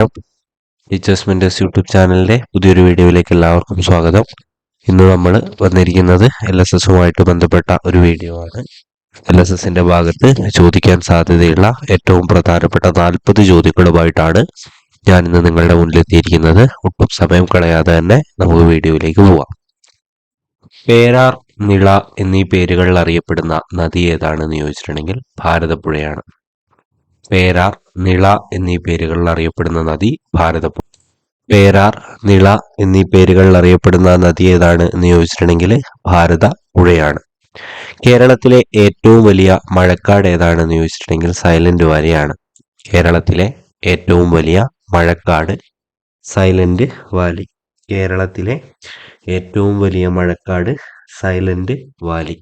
Teachers mentors YouTube ചാനലിന്റെ പുതിയൊരു വീഡിയോയിലേക്ക് എല്ലാവർക്കും സ്വാഗതം. ഇന്ന് നമ്മൾ വന്നിരിക്കുന്നത് എൽ എസ് എസുമായിട്ട് ബന്ധപ്പെട്ട ഒരു വീഡിയോ ആണ്. എൽ എസ് എസിന്റെ ഭാഗത്ത് ചോദിക്കാൻ സാധ്യതയുള്ള ഏറ്റവും പ്രധാനപ്പെട്ട നാൽപ്പത് ചോദ്യങ്ങളുമായിട്ടാണ് ഞാൻ ഇന്ന് നിങ്ങളുടെ മുന്നിലെത്തിയിരിക്കുന്നത്. ഒട്ടും സമയം കളയാതെ തന്നെ നമുക്ക് വീഡിയോയിലേക്ക് പോവാം. പേരാർ നിള എന്നീ പേരുകളിൽ അറിയപ്പെടുന്ന നദി ഏതാണെന്ന് ചോദിച്ചിട്ടുണ്ടെങ്കിൽ ഭാരതപ്പുഴയാണ്. പേരാർ നിള എന്നീ പേരുകളിൽ അറിയപ്പെടുന്ന നദി ഭാരതപ്പുഴ. പേരാർ നിള എന്നീ പേരുകളിൽ അറിയപ്പെടുന്ന നദി ഏതാണ് എന്ന് ചോദിച്ചിട്ടുണ്ടെങ്കിൽ ഭാരത പുഴയാണ്. കേരളത്തിലെ ഏറ്റവും വലിയ മഴക്കാട് ഏതാണെന്ന് ചോദിച്ചിട്ടുണ്ടെങ്കിൽ സൈലന്റ് വാലിയാണ്. കേരളത്തിലെ ഏറ്റവും വലിയ മഴക്കാട് സൈലന്റ് വാലി. കേരളത്തിലെ ഏറ്റവും വലിയ മഴക്കാട് സൈലന്റ് വാലി.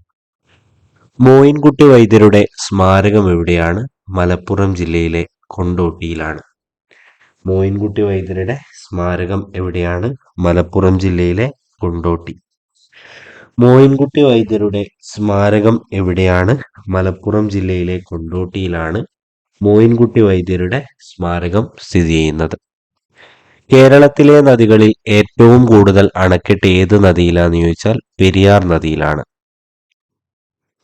മോയിൻകുട്ടി വൈദ്യരുടെ സ്മാരകം എവിടെയാണ്? മലപ്പുറം ജില്ലയിലെ കൊണ്ടോട്ടിയിലാണ്. മോയിൻകുട്ടി വൈദ്യരുടെ സ്മാരകം എവിടെയാണ്? മലപ്പുറം ജില്ലയിലെ കൊണ്ടോട്ടി. മോയിൻകുട്ടി വൈദ്യരുടെ സ്മാരകം എവിടെയാണ്? മലപ്പുറം ജില്ലയിലെ കൊണ്ടോട്ടിയിലാണ് മോയിൻകുട്ടി വൈദ്യരുടെ സ്മാരകം സ്ഥിതി ചെയ്യുന്നത്. കേരളത്തിലെ നദികളിൽ ഏറ്റവും കൂടുതൽ അണക്കെട്ട് ഏത് നദിയിലാണെന്ന് ചോദിച്ചാൽ പെരിയാർ നദിയിലാണ്.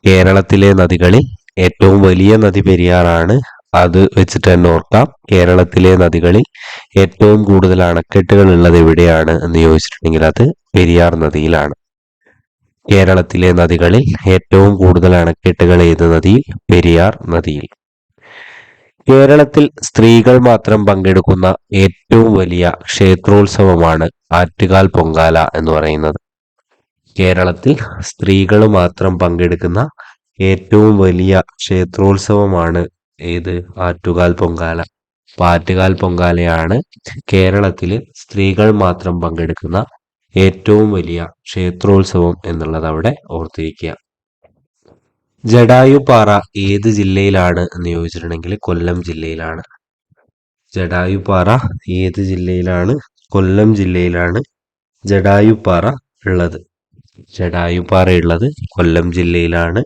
കേരളത്തിലെ നദികളിൽ ഏറ്റവും വലിയ നദി പെരിയാറാണ്. അത് വെച്ചിട്ട് തന്നെ ഓർക്കാം കേരളത്തിലെ നദികളിൽ ഏറ്റവും കൂടുതൽ അണക്കെട്ടുകൾ ഉള്ളത് എവിടെയാണ് എന്ന് ചോദിച്ചിട്ടുണ്ടെങ്കിൽ അത് പെരിയാർ നദിയിലാണ്. കേരളത്തിലെ നദികളിൽ ഏറ്റവും കൂടുതൽ അണക്കെട്ടുകൾ ഏത് നദി? പെരിയാർ നദിയിൽ. കേരളത്തിൽ സ്ത്രീകൾ മാത്രം പങ്കെടുക്കുന്ന ഏറ്റവും വലിയ ക്ഷേത്രോത്സവമാണ് ആറ്റുകാൽ പൊങ്കാല എന്ന് പറയുന്നത്. കേരളത്തിൽ സ്ത്രീകൾ മാത്രം പങ്കെടുക്കുന്ന ഏറ്റവും വലിയ ക്ഷേത്രോത്സവമാണ് ഏത്? ആറ്റുകാൽ പൊങ്കാല. പാറ്റുകാൽ പൊങ്കാലയാണ് കേരളത്തിൽ സ്ത്രീകൾ മാത്രം പങ്കെടുക്കുന്ന ഏറ്റവും വലിയ ക്ഷേത്രോത്സവം എന്നുള്ളത് അവിടെ ഓർത്തിരിക്കുക. ജഡായുപാറ ഏത് ജില്ലയിലാണ് എന്ന് ചോദിച്ചിട്ടുണ്ടെങ്കിൽ കൊല്ലം ജില്ലയിലാണ്. ജഡായുപാറ ഏത് ജില്ലയിലാണ്? കൊല്ലം ജില്ലയിലാണ് ജഡായുപാറ ഉള്ളത്. ജഡായുപാറ ഉള്ളത് കൊല്ലം ജില്ലയിലാണ്.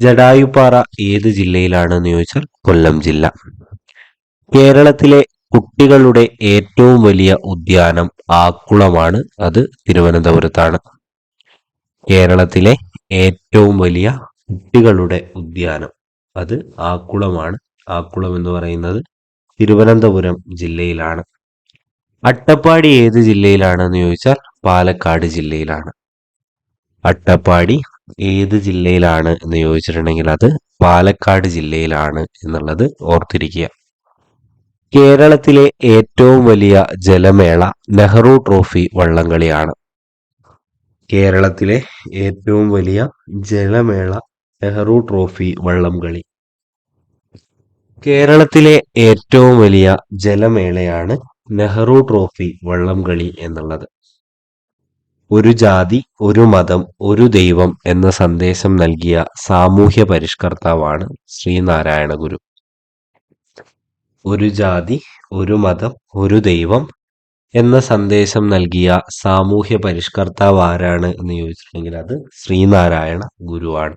ജഡായുപാറ ഏത് ജില്ലയിലാണ് എന്ന് ചോദിച്ചാൽ കൊല്ലം ജില്ല. കേരളത്തിലെ കുട്ടികളുടെ ഏറ്റവും വലിയ ഉദ്യാനം ആക്കുളമാണ്. അത് തിരുവനന്തപുരത്താണ്. കേരളത്തിലെ ഏറ്റവും വലിയ കുട്ടികളുടെ ഉദ്യാനം അത് ആക്കുളമാണ്. ആക്കുളം എന്ന് പറയുന്നത് തിരുവനന്തപുരം ജില്ലയിലാണ്. അട്ടപ്പാടി ഏത് ജില്ലയിലാണെന്ന് ചോദിച്ചാൽ പാലക്കാട് ജില്ലയിലാണ്. അട്ടപ്പാടി ഏത് ജില്ലയിലാണ് എന്ന് ചോദിച്ചിട്ടുണ്ടെങ്കിൽ അത് പാലക്കാട് ജില്ലയിലാണ് എന്നുള്ളത് ഓർത്തിരിക്കുക. കേരളത്തിലെ ഏറ്റവും വലിയ ജലമേള നെഹ്റു ട്രോഫി വള്ളംകളിയാണ്. കേരളത്തിലെ ഏറ്റവും വലിയ ജലമേള നെഹ്റു ട്രോഫി വള്ളംകളി. കേരളത്തിലെ ഏറ്റവും വലിയ ജലമേളയാണ് നെഹ്റു ട്രോഫി വള്ളംകളി എന്നുള്ളത്. ഒരു ജാതി ഒരു മതം ഒരു ദൈവം എന്ന സന്ദേശം നൽകിയ സാമൂഹ്യ പരിഷ്കർത്താവാണ് ശ്രീനാരായണ ഗുരു. ഒരു ജാതി ഒരു മതം ഒരു ദൈവം എന്ന സന്ദേശം നൽകിയ സാമൂഹ്യ പരിഷ്കർത്താവ് ആരാണ് എന്ന് ചോദിച്ചിട്ടുണ്ടെങ്കിൽ അത് ശ്രീനാരായണ ഗുരുവാണ്.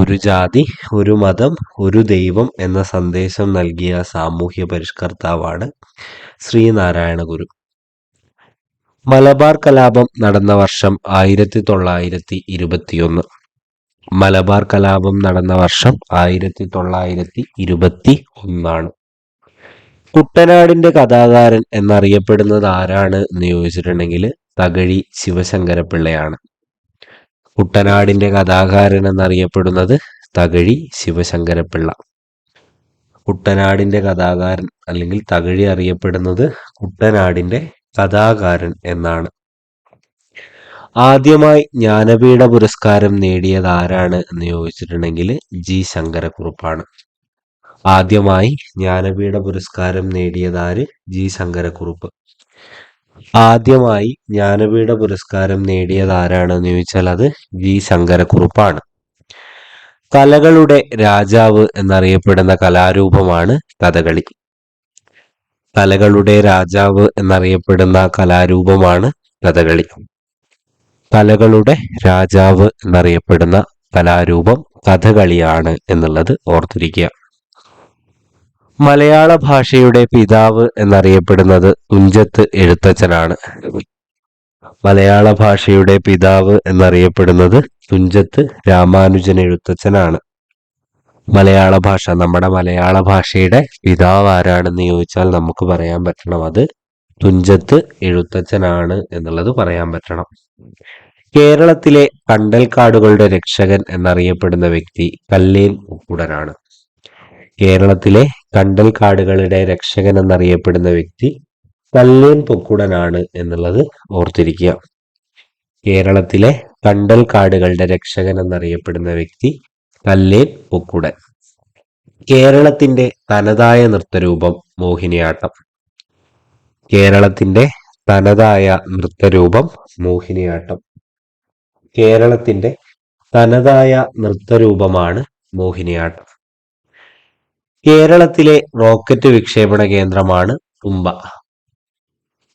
ഒരു ജാതി ഒരു മതം ഒരു ദൈവം എന്ന സന്ദേശം നൽകിയ സാമൂഹ്യ പരിഷ്കർത്താവാണ് ശ്രീനാരായണ ഗുരു. മലബാർ കലാപം നടന്ന വർഷം ആയിരത്തി തൊള്ളായിരത്തി ഇരുപത്തിയൊന്ന് മലബാർ കലാപം നടന്ന വർഷം ആയിരത്തി തൊള്ളായിരത്തി ഇരുപത്തി ഒന്നാണ് കുട്ടനാടിന്റെ കഥാകാരൻ എന്നറിയപ്പെടുന്നത് ആരാണ് എന്ന് ചോദിച്ചിട്ടുണ്ടെങ്കിൽ തകഴി ശിവശങ്കരപിള്ളയാണ് കുട്ടനാടിന്റെ കഥാകാരൻ എന്നറിയപ്പെടുന്നത് തകഴി ശിവശങ്കരപിള്ള കുട്ടനാടിന്റെ കഥാകാരൻ അല്ലെങ്കിൽ തകഴി അറിയപ്പെടുന്നത് കുട്ടനാടിന്റെ കഥാകാരൻ എന്നാണ്. ആദ്യമായി ജ്ഞാനപീഠ പുരസ്കാരം നേടിയത് ആരാണ് എന്ന് ചോദിച്ചിട്ടുണ്ടെങ്കിൽ ജി ശങ്കരക്കുറുപ്പാണ്. ആദ്യമായി ജ്ഞാനപീഠ പുരസ്കാരം നേടിയത് ആര്? ജി ശങ്കരക്കുറുപ്പ്. ആദ്യമായി ജ്ഞാനപീഠ പുരസ്കാരം നേടിയത് ആരാണെന്ന് ചോദിച്ചാൽ അത് ജി ശങ്കരക്കുറുപ്പാണ്. കലകളുടെ രാജാവ് എന്നറിയപ്പെടുന്ന കലാരൂപമാണ് കഥകളി കലകളുടെ രാജാവ് എന്നറിയപ്പെടുന്ന കലാരൂപമാണ് കഥകളി കലകളുടെ രാജാവ് എന്നറിയപ്പെടുന്ന കലാരൂപം കഥകളിയാണ് എന്നുള്ളത് ഓർത്തിരിക്കുക. മലയാള ഭാഷയുടെ പിതാവ് എന്നറിയപ്പെടുന്നത് തുഞ്ചത്ത് എഴുത്തച്ഛനാണ്. മലയാള ഭാഷയുടെ പിതാവ് എന്നറിയപ്പെടുന്നത് തുഞ്ചത്ത് രാമാനുജൻ എഴുത്തച്ഛനാണ്. മലയാള ഭാഷ നമ്മുടെ മലയാള ഭാഷയുടെ പിതാവ് ആരാണെന്ന് ചോദിച്ചാൽ നമുക്ക് പറയാൻ പറ്റണം. അത് തുഞ്ചത്ത് എഴുത്തച്ഛനാണ് എന്നുള്ളത് പറയാൻ പറ്റണം. കേരളത്തിലെ കണ്ടൽക്കാടുകളുടെ രക്ഷകൻ എന്നറിയപ്പെടുന്ന വ്യക്തി കല്ലേൻ ഉപ്പുടനാണ്. കേരളത്തിലെ കണ്ടൽക്കാടുകളുടെ രക്ഷകൻ എന്നറിയപ്പെടുന്ന വ്യക്തി കല്ലേൻ പൊക്കുടനാണ് എന്നുള്ളത് ഓർത്തിരിക്കുക. കേരളത്തിലെ കണ്ടൽക്കാടുകളുടെ രക്ഷകൻ എന്നറിയപ്പെടുന്ന വ്യക്തി കല്ലേൻ പൊക്കുടൻ കേരളത്തിന്റെ തനതായ നൃത്തരൂപം മോഹിനിയാട്ടം. കേരളത്തിന്റെ തനതായ നൃത്തരൂപം മോഹിനിയാട്ടം. കേരളത്തിന്റെ തനതായ നൃത്തരൂപമാണ് മോഹിനിയാട്ടം. കേരളത്തിലെ റോക്കറ്റ് വിക്ഷേപണ കേന്ദ്രമാണ് തുമ്പ.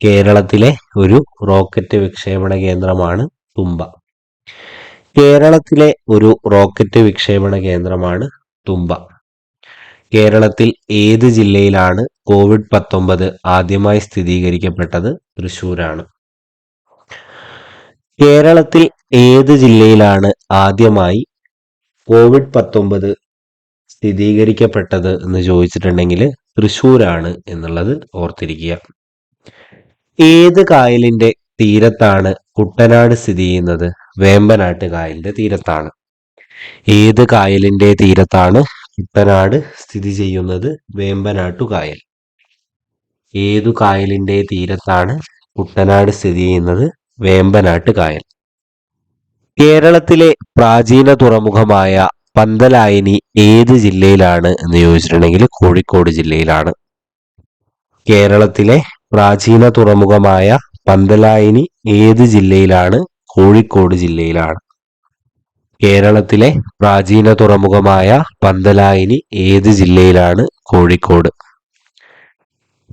കേരളത്തിലെ ഒരു റോക്കറ്റ് വിക്ഷേപണ കേന്ദ്രമാണ് തുമ്പ. കേരളത്തിലെ ഒരു റോക്കറ്റ് വിക്ഷേപണ കേന്ദ്രമാണ് തുമ്പ കേരളത്തിൽ ഏത് ജില്ലയിലാണ് കോവിഡ് പത്തൊമ്പത് ആദ്യമായി സ്ഥിരീകരിക്കപ്പെട്ടത് തൃശൂരാണ് കേരളത്തിൽ ഏത് ജില്ലയിലാണ് ആദ്യമായി കോവിഡ് പത്തൊമ്പത് സ്ഥിരീകരിക്കപ്പെട്ടത് എന്ന് ചോദിച്ചിട്ടുണ്ടെങ്കിൽ തൃശൂരാണ് എന്നുള്ളത് ഓർത്തിരിക്കുക. ഏത് കായലിന്റെ തീരത്താണ് കുട്ടനാട് സ്ഥിതി ചെയ്യുന്നത് വേമ്പനാട്ട് കായലിന്റെ തീരത്താണ്. ഏത് കായലിന്റെ തീരത്താണ് കുട്ടനാട് സ്ഥിതി ചെയ്യുന്നത്? വേമ്പനാട്ടു കായൽ ഏതു കായലിന്റെ തീരത്താണ് കുട്ടനാട് സ്ഥിതി ചെയ്യുന്നത്? വേമ്പനാട്ട് കായൽ കേരളത്തിലെ പ്രാചീന തുറമുഖമായ പന്തലായനി ഏത് ജില്ലയിലാണ് എന്ന് ചോദിച്ചിട്ടുണ്ടെങ്കിൽ കോഴിക്കോട് ജില്ലയിലാണ്. കേരളത്തിലെ പ്രാചീന തുറമുഖമായ പന്തലായനി ഏത് ജില്ലയിലാണ്? കോഴിക്കോട് ജില്ലയിലാണ്. കേരളത്തിലെ പ്രാചീന തുറമുഖമായ പന്തലായനി ഏത് ജില്ലയിലാണ്? കോഴിക്കോട്.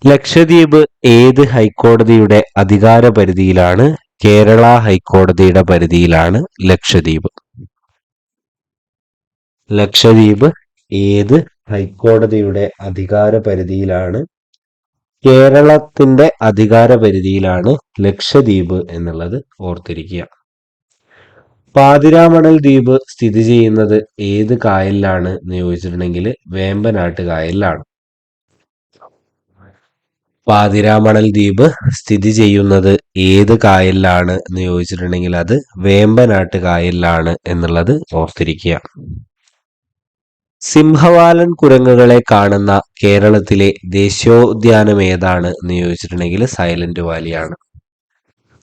ലക്ഷദ്വീപ് ഏത് ഹൈക്കോടതിയുടെ അധികാര പരിധിയിലാണ് കേരള ഹൈക്കോടതിയുടെ പരിധിയിലാണ് ലക്ഷദ്വീപ്. ലക്ഷദ്വീപ് ഏത് ഹൈക്കോടതിയുടെ അധികാര പരിധിയിലാണ് കേരളത്തിന്റെ അധികാര പരിധിയിലാണ് ലക്ഷദ്വീപ് എന്നുള്ളത് ഓർത്തിരിക്കുക. പാതിരാമണൽ ദ്വീപ് സ്ഥിതി ചെയ്യുന്നത് ഏത് കായലിലാണ് എന്ന് ചോദിച്ചിട്ടുണ്ടെങ്കിൽ വേമ്പനാട്ട് കായലിലാണ്. പാതിരാമണൽ ദ്വീപ് സ്ഥിതി ചെയ്യുന്നത് ഏത് കായലിലാണ് എന്ന് ചോദിച്ചിട്ടുണ്ടെങ്കിൽ അത് വേമ്പനാട്ട് കായലിലാണ് എന്നുള്ളത് ഓർത്തിരിക്കുക. സിംഹവാലൻ കുരങ്ങുകളെ കാണുന്ന കേരളത്തിലെ ദേശീയോദ്യാനം ഏതാണ് എന്ന് ചോദിച്ചിട്ടുണ്ടെങ്കിൽ സൈലന്റ് വാലിയാണ്.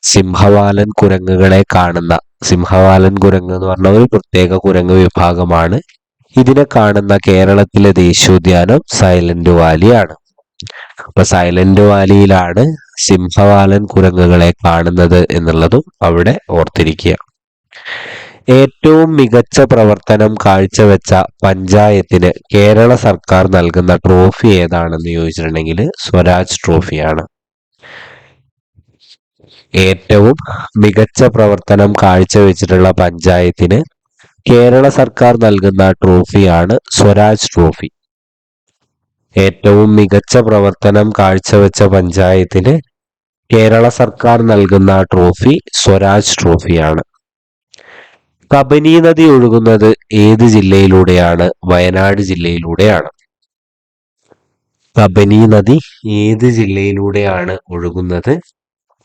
സിംഹവാലൻ കുരങ്ങുകളെ കാണുന്ന സിംഹവാലൻ കുരങ്ങ് എന്ന് പറഞ്ഞ ഒരു പ്രത്യേക കുരങ്ങ് വിഭാഗമാണ്. ഇതിനെ കാണുന്ന കേരളത്തിലെ ദേശീയോദ്യാനം സൈലന്റ് വാലിയാണ്. അപ്പൊ സൈലന്റ് വാലിയിലാണ് സിംഹവാലൻ കുരങ്ങുകളെ കാണുന്നത് എന്നുള്ളതും അവിടെ ഓർത്തിരിക്കുക. ഏറ്റവും മികച്ച പ്രവർത്തനം കാഴ്ചവെച്ച പഞ്ചായത്തിന് കേരള സർക്കാർ നൽകുന്ന ട്രോഫി ഏതാണെന്ന് ചോദിച്ചിട്ടുണ്ടെങ്കിൽ സ്വരാജ് ട്രോഫിയാണ്. ഏറ്റവും മികച്ച പ്രവർത്തനം കാഴ്ചവെച്ചിട്ടുള്ള പഞ്ചായത്തിന് കേരള സർക്കാർ നൽകുന്ന ട്രോഫിയാണ് സ്വരാജ് ട്രോഫി. ഏറ്റവും മികച്ച പ്രവർത്തനം കാഴ്ചവെച്ച പഞ്ചായത്തിന് കേരള സർക്കാർ നൽകുന്ന ട്രോഫി സ്വരാജ് ട്രോഫിയാണ്. കബനി നദി ഒഴുകുന്നത് ഏത് ജില്ലയിലൂടെയാണ്? വയനാട് ജില്ലയിലൂടെയാണ്. കബനി നദി ഏത് ജില്ലയിലൂടെയാണ് ഒഴുകുന്നത്?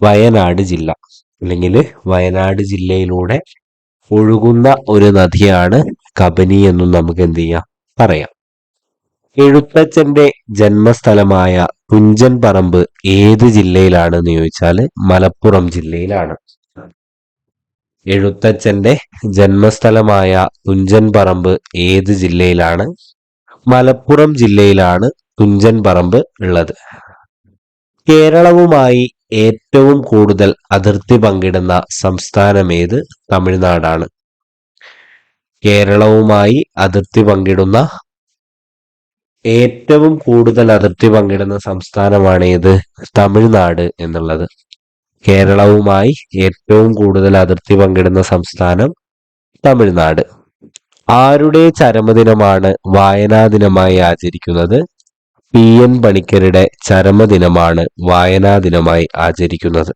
വയനാട് ജില്ല. അല്ലെങ്കിൽ വയനാട് ജില്ലയിലൂടെ ഒഴുകുന്ന ഒരു നദിയാണ് കബനി എന്നും നമുക്ക് എന്ത് ചെയ്യാം? പറയാം. എഴുത്തച്ഛന്റെ ജന്മസ്ഥലമായ തുഞ്ചൻ പറമ്പ് ഏത് ജില്ലയിലാണെന്ന് ചോദിച്ചാൽ മലപ്പുറം ജില്ലയിലാണ്. എഴുത്തച്ഛന്റെ ജന്മസ്ഥലമായ തുഞ്ചൻ പറമ്പ് ഏത് ജില്ലയിലാണ്? മലപ്പുറം ജില്ലയിലാണ് തുഞ്ചൻ പറമ്പ് ഉള്ളത്. കേരളവുമായി ഏറ്റവും കൂടുതൽ അതിർത്തി പങ്കിടുന്ന സംസ്ഥാനം ഏത്? തമിഴ്നാടാണ്. കേരളവുമായി അതിർത്തി പങ്കിടുന്ന ഏറ്റവും കൂടുതൽ അതിർത്തി പങ്കിടുന്ന സംസ്ഥാനമാണ് ഏത്? തമിഴ്നാട് എന്നുള്ളത്. കേരളവുമായി ഏറ്റവും കൂടുതൽ അതിർത്തി പങ്കിടുന്ന സംസ്ഥാനം തമിഴ്നാട്. ആരുടെ ചരമദിനമാണ് വായനാ ദിനമായി ആചരിക്കുന്നത്? പി. എൻ. പണിക്കരുടെ ചരമദിനമാണ് വായനാ ദിനമായി ആചരിക്കുന്നത്.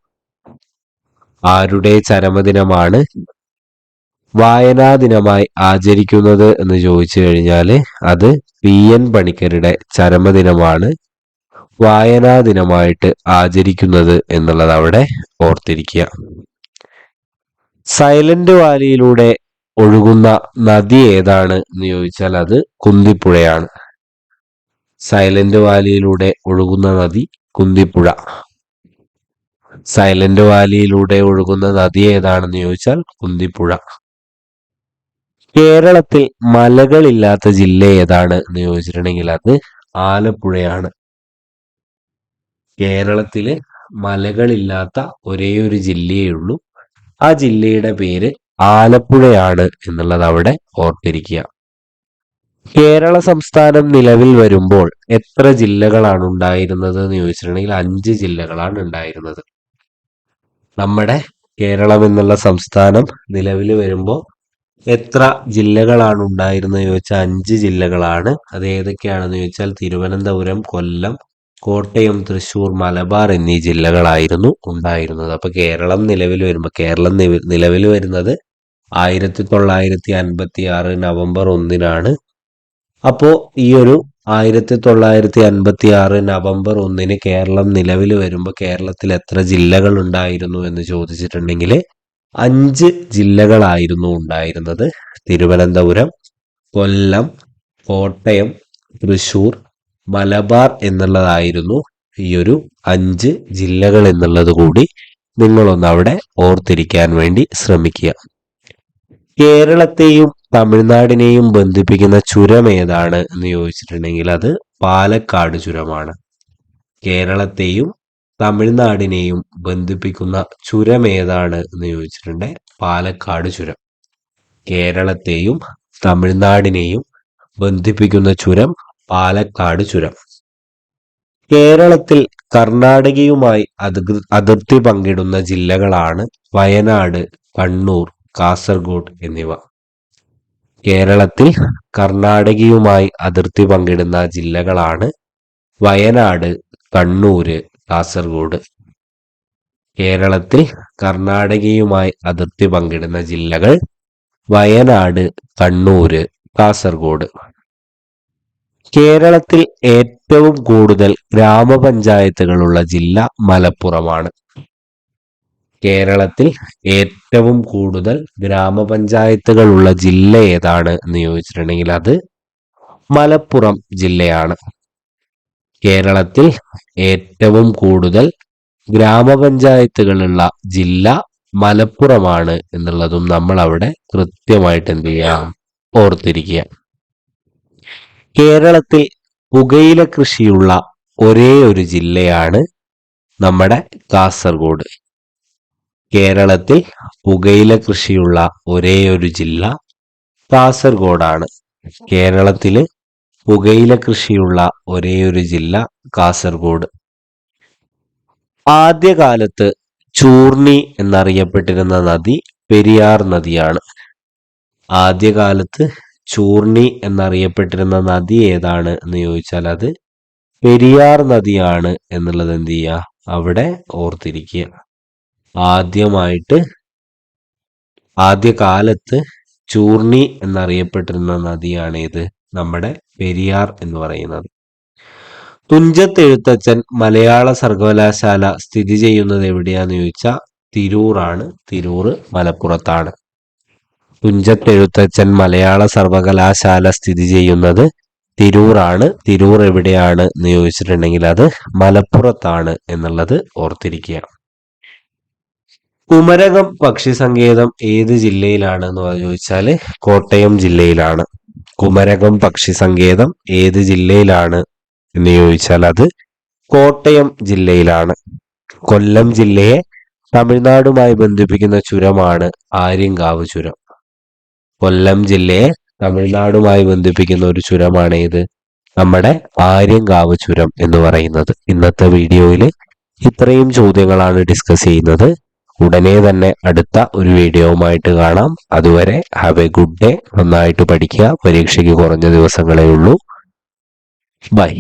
ആരുടെ ചരമദിനമാണ് വായനാ ദിനമായി ആചരിക്കുന്നത് എന്ന് ചോദിച്ചു കഴിഞ്ഞാൽ അത് പി. എൻ. പണിക്കരുടെ ചരമദിനമാണ് വായനാ ദിനമായിട്ട് ആചരിക്കുന്നത് എന്നുള്ളത് അവിടെ ഓർത്തിരിക്കുക. സൈലന്റ് വാലിയിലൂടെ ഒഴുകുന്ന നദി ഏതാണ് എന്ന് ചോദിച്ചാൽ അത് കുന്തിപ്പുഴയാണ്. സൈലന്റ് വാലിയിലൂടെ ഒഴുകുന്ന നദി കുന്തിപ്പുഴ. സൈലന്റ് വാലിയിലൂടെ ഒഴുകുന്ന നദി ഏതാണെന്ന് ചോദിച്ചാൽ കുന്തിപ്പുഴ. കേരളത്തിൽ മലകളില്ലാത്ത ജില്ല ഏതാണ് എന്ന് ചോദിച്ചിട്ടുണ്ടെങ്കിൽ അത് ആലപ്പുഴയാണ്. കേരളത്തിൽ മലകളില്ലാത്ത ഒരേ ഒരു ജില്ലയേ ഉള്ളൂ. ആ ജില്ലയുടെ പേര് ആലപ്പുഴയാണ് എന്നുള്ളത് അവിടെ ഓർത്തിരിക്കുക. കേരള സംസ്ഥാനം നിലവിൽ വരുമ്പോൾ എത്ര ജില്ലകളാണ് ഉണ്ടായിരുന്നത് എന്ന് ചോദിച്ചിട്ടുണ്ടെങ്കിൽ അഞ്ച് ജില്ലകളാണ് ഉണ്ടായിരുന്നത്. നമ്മുടെ കേരളം എന്നുള്ള സംസ്ഥാനം നിലവിൽ വരുമ്പോൾ എത്ര ജില്ലകളാണ് ഉണ്ടായിരുന്നത് ചോദിച്ചാൽ അഞ്ച് ജില്ലകളാണ്. അത് ഏതൊക്കെയാണെന്ന് ചോദിച്ചാൽ തിരുവനന്തപുരം കൊല്ലം കോട്ടയം തൃശൂർ മലബാർ എന്നീ ജില്ലകളായിരുന്നു ഉണ്ടായിരുന്നത്. അപ്പൊ കേരളം നിലവിൽ വരുമ്പോൾ കേരളം നിലവിൽ വരുന്നത് ആയിരത്തി തൊള്ളായിരത്തി അൻപത്തി ആറ് നവംബർ ഒന്നിനാണ്. അപ്പോ ഈ ഒരു ആയിരത്തി തൊള്ളായിരത്തി അൻപത്തി ആറ് നവംബർ ഒന്നിന് കേരളം നിലവിൽ വരുമ്പോൾ കേരളത്തിൽ എത്ര ജില്ലകൾ ഉണ്ടായിരുന്നു എന്ന് ചോദിച്ചിട്ടുണ്ടെങ്കിൽ അഞ്ച് ജില്ലകളായിരുന്നു ഉണ്ടായിരുന്നത്. തിരുവനന്തപുരം കൊല്ലം കോട്ടയം തൃശൂർ മലബാർ എന്നുള്ളതായിരുന്നു ഈ ഒരു അഞ്ച് ജില്ലകൾ എന്നുള്ളത് കൂടി നിങ്ങളൊന്ന് അവിടെ ഓർത്തിരിക്കാൻ വേണ്ടി ശ്രമിക്കുക. കേരളത്തെയും തമിഴ്നാടിനെയും ബന്ധിപ്പിക്കുന്ന ചുരം ഏതാണ് എന്ന് ചോദിച്ചിട്ടുണ്ടെങ്കിൽ അത് പാലക്കാട് ചുരമാണ്. കേരളത്തെയും തമിഴ്നാടിനെയും ബന്ധിപ്പിക്കുന്ന ചുരം ഏതാണ് എന്ന് ചോദിച്ചിട്ടുണ്ടെങ്കിൽ പാലക്കാട് ചുരം. കേരളത്തെയും തമിഴ്നാടിനെയും ബന്ധിപ്പിക്കുന്ന ചുരം പാലക്കാട് ചുരം. കേരളത്തിൽ കർണാടകയുമായി അതിർത്തി പങ്കിടുന്ന ജില്ലകളാണ് വയനാട് കണ്ണൂർ കാസർഗോഡ് എന്നിവ. കേരളത്തിൽ കർണാടകയുമായി അതിർത്തി പങ്കിടുന്ന ജില്ലകളാണ് വയനാട് കണ്ണൂര് കാസർഗോഡ്. കേരളത്തിൽ കർണാടകയുമായി അതിർത്തി പങ്കിടുന്ന ജില്ലകൾ വയനാട് കണ്ണൂര് കാസർഗോഡ്. കേരളത്തിൽ ഏറ്റവും കൂടുതൽ ഗ്രാമപഞ്ചായത്തുകളുള്ള ജില്ല മലപ്പുറമാണ്. കേരളത്തിൽ ഏറ്റവും കൂടുതൽ ഗ്രാമപഞ്ചായത്തുകളുള്ള ജില്ല ഏതാണ് എന്ന് ചോദിച്ചിട്ടുണ്ടെങ്കിൽ അത് മലപ്പുറം ജില്ലയാണ്. കേരളത്തിൽ ഏറ്റവും കൂടുതൽ ഗ്രാമപഞ്ചായത്തുകളുള്ള ജില്ല മലപ്പുറമാണ് എന്നുള്ളതും നമ്മൾ അവിടെ കൃത്യമായിട്ട് എന്ത് ചെയ്യാം? ഓർത്തിരിക്കുക. കേരളത്തിൽ പുകയില കൃഷിയുള്ള ഒരേ ഒരു ജില്ലയാണ് നമ്മുടെ കാസർഗോഡ്. കേരളത്തിൽ പുകയില കൃഷിയുള്ള ഒരേ ഒരു ജില്ല കാസർഗോഡാണ്. കേരളത്തിൽ പുകയില കൃഷിയുള്ള ഒരേ ഒരു ജില്ല കാസർഗോഡ്. ആദ്യകാലത്ത് ചൂർണി എന്നറിയപ്പെട്ടിരുന്ന നദി പെരിയാർ നദിയാണ്. ആദ്യകാലത്ത് ചൂർണി എന്നറിയപ്പെട്ടിരുന്ന നദി ഏതാണ് എന്ന് ചോദിച്ചാൽ അത് പെരിയാർ നദിയാണ് എന്നുള്ളത് എന്ത് ചെയ്യുക അവിടെ ഓർത്തിരിക്കുക. ആദ്യമായിട്ട് ആദ്യകാലത്ത് ചൂർണി എന്നറിയപ്പെട്ടിരുന്ന നദിയാണ് ഇത് നമ്മുടെ പെരിയാർ എന്ന് പറയുന്നത്. തുഞ്ചത്ത് എഴുത്തച്ഛൻ മലയാള സർവകലാശാല സ്ഥിതി ചെയ്യുന്നത് എവിടെയാന്ന് ചോദിച്ചാൽ തിരൂറാണ്. തിരൂർ മലപ്പുറത്താണ്. തുഞ്ചത്ത് എഴുത്തച്ഛൻ മലയാള സർവകലാശാല സ്ഥിതി ചെയ്യുന്നത് തിരൂറാണ്. തിരൂർ എവിടെയാണ് എന്ന് ചോദിച്ചിട്ടുണ്ടെങ്കിൽ അത് മലപ്പുറത്താണ് എന്നുള്ളത് ഓർത്തിരിക്കുക. കുമരകം പക്ഷി സങ്കേതം ഏത് ജില്ലയിലാണ് എന്ന് ചോദിച്ചാൽ കോട്ടയം ജില്ലയിലാണ്. കുമരകം പക്ഷി സങ്കേതം ഏത് ജില്ലയിലാണ് എന്ന് ചോദിച്ചാൽ അത് കോട്ടയം ജില്ലയിലാണ്. കൊല്ലം ജില്ലയെ തമിഴ്നാടുമായി ബന്ധിപ്പിക്കുന്ന ചുരമാണ് ആര്യങ്കാവ് ചുരം. കൊല്ലം ജില്ലയെ തമിഴ്നാടുമായി ബന്ധിപ്പിക്കുന്ന ഒരു ചുരമാണ് ഇത്. നമ്മുടെ ആര്യങ്കാവ് ചുരം എന്ന് പറയുന്നത്. ഇന്നത്തെ വീഡിയോയിൽ ഇത്രയും ചോദ്യങ്ങളാണ് ഡിസ്കസ് ചെയ്യുന്നത്. ഉടനെ തന്നെ അടുത്ത ഒരു വീഡിയോവുമായിട്ട് കാണാം. അതുവരെ ഹാവ് എ ഗുഡ് ഡേ നന്നായിട്ട് പഠിക്കുക. പരീക്ഷയ്ക്ക് കുറഞ്ഞ ദിവസങ്ങളേ ഉള്ളൂ. ബൈ